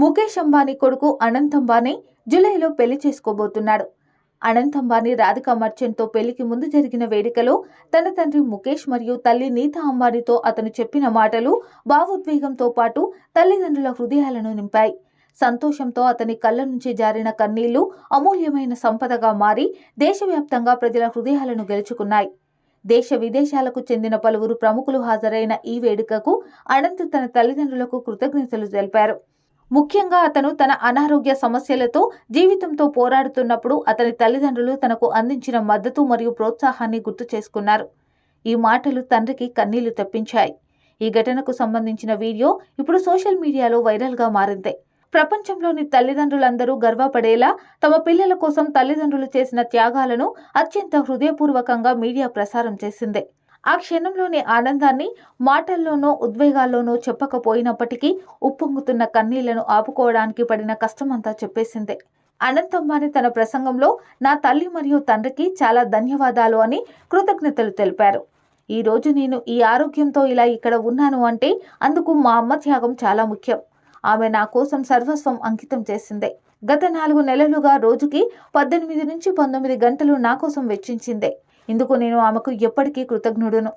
ముఖేష్ అంబానీ కొడుకు అనంత్ అంబానీ జూలైలో పెళ్ళి చేసుకోబోతున్నాడు. అనంత్ అంబానీ రాధికా మర్చెంట్తో పెళ్ళికి ముందు జరిగిన వేడుకలో తన తండ్రి ముఖేష్ మరియు తల్లి నీతా అంబానీతో అతను చెప్పిన మాటలు భావోద్వేగంతో పాటు తల్లిదండ్రుల హృదయాలను నింపాయి. సంతోషంతో అతని కళ్ళ నుంచి జారిన కన్నీళ్ళు అమూల్యమైన సంపదగా మారి దేశవ్యాప్తంగా ప్రజల హృదయాలను గెలుచుకున్నాయి. దేశ విదేశాలకు చెందిన పలువురు ప్రముఖులు హాజరైన ఈ వేడుకకు అనంత్ తన తల్లిదండ్రులకు కృతజ్ఞతలు తెలిపారు. ముఖ్యంగా అతను తన అనారోగ్య సమస్యలతో జీవితంతో పోరాడుతున్నప్పుడు అతని తల్లిదండ్రులు తనకు అందించిన మద్దతు మరియు ప్రోత్సాహాన్ని గుర్తు చేసుకున్నారు. ఈ మాటలు తండ్రికి కన్నీళ్ళు తెప్పించాయి. ఈ ఘటనకు సంబంధించిన వీడియో ఇప్పుడు సోషల్ మీడియాలో వైరల్గా మారింది. ప్రపంచంలోని తల్లిదండ్రులందరూ గర్వపడేలా తమ పిల్లల కోసం తల్లిదండ్రులు చేసిన త్యాగాలను అత్యంత హృదయపూర్వకంగా మీడియా ప్రసారం చేసింది. ఆ క్షణంలోని ఆనందాన్ని మాటల్లోనో ఉద్వేగాల్లోనో చెప్పకపోయినప్పటికీ ఉప్పొంగుతున్న కన్నీళ్ళను ఆపుకోవడానికి పడిన కష్టమంతా చెప్పేసిందే. అనంతమ్మని తన ప్రసంగంలో నా తల్లి మరియు తండ్రికి చాలా ధన్యవాదాలు అని కృతజ్ఞతలు తెలిపారు. ఈ రోజు నేను ఈ ఆరోగ్యంతో ఇలా ఇక్కడ ఉన్నాను అంటే అందుకు మా అమ్మ త్యాగం చాలా ముఖ్యం. ఆమె నా కోసం సర్వస్వం అంకితం చేసిందే. గత నాలుగు నెలలుగా రోజుకి పద్దెనిమిది నుంచి పంతొమ్మిది గంటలు నా కోసం వెచ్చించిందే. ఇందుకు నేను ఆమెకు ఎప్పటికీ కృతజ్ఞుడును.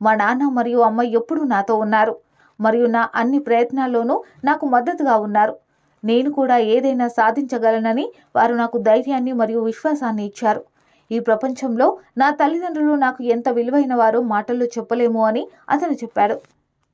మా నాన్న మరియు అమ్మ ఎప్పుడూ నాతో ఉన్నారు. మరియు నా అన్ని ప్రయత్నాల్లోనూ నాకు మద్దతుగా ఉన్నారు. నేను కూడా ఏదైనా సాధించగలనని వారు నాకు ధైర్యాన్ని మరియు విశ్వాసాన్ని ఇచ్చారు. ఈ ప్రపంచంలో నా తల్లిదండ్రులు నాకు ఎంత విలువైన వారో మాటల్లో చెప్పలేము అని అతను చెప్పాడు.